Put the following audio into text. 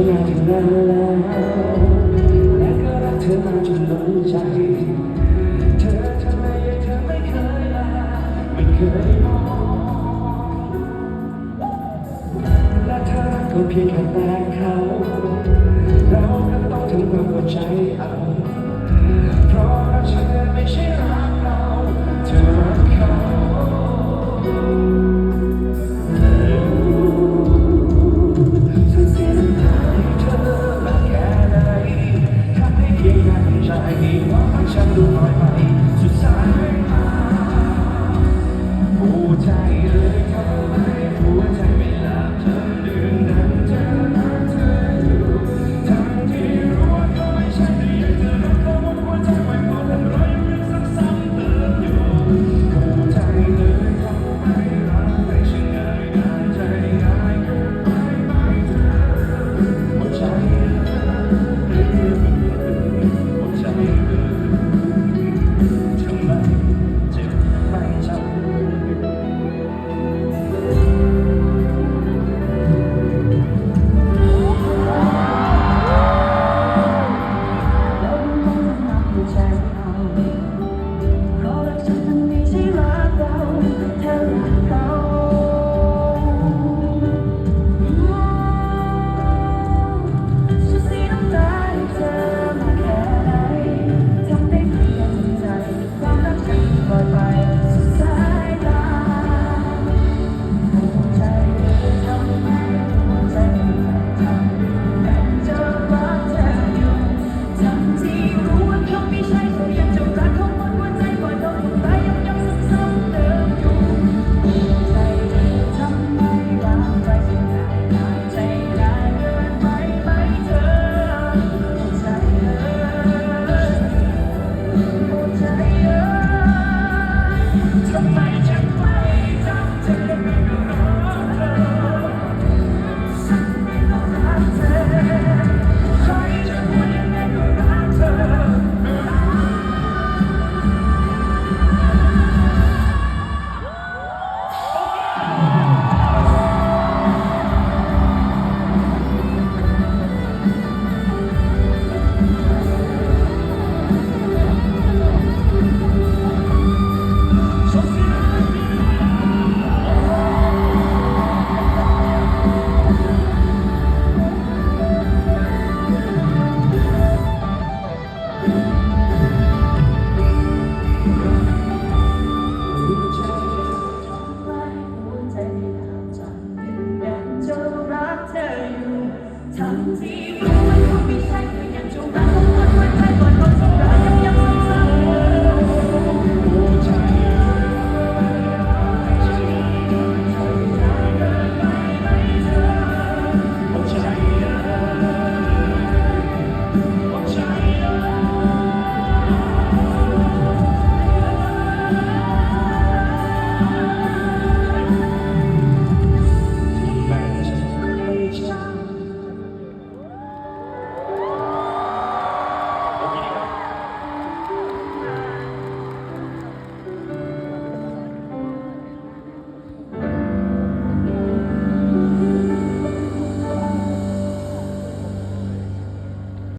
อมาถึงน้นแล้วและก็รักเธอมาจนล้นใจ เธอทำไมเธอไม่เคยลาไม่เคยมองและเธอก็เพียงแค่แต่เขา เราก็ต้องทำความเข้าใจเอาเพราะรักเธอไม่ใช่เรา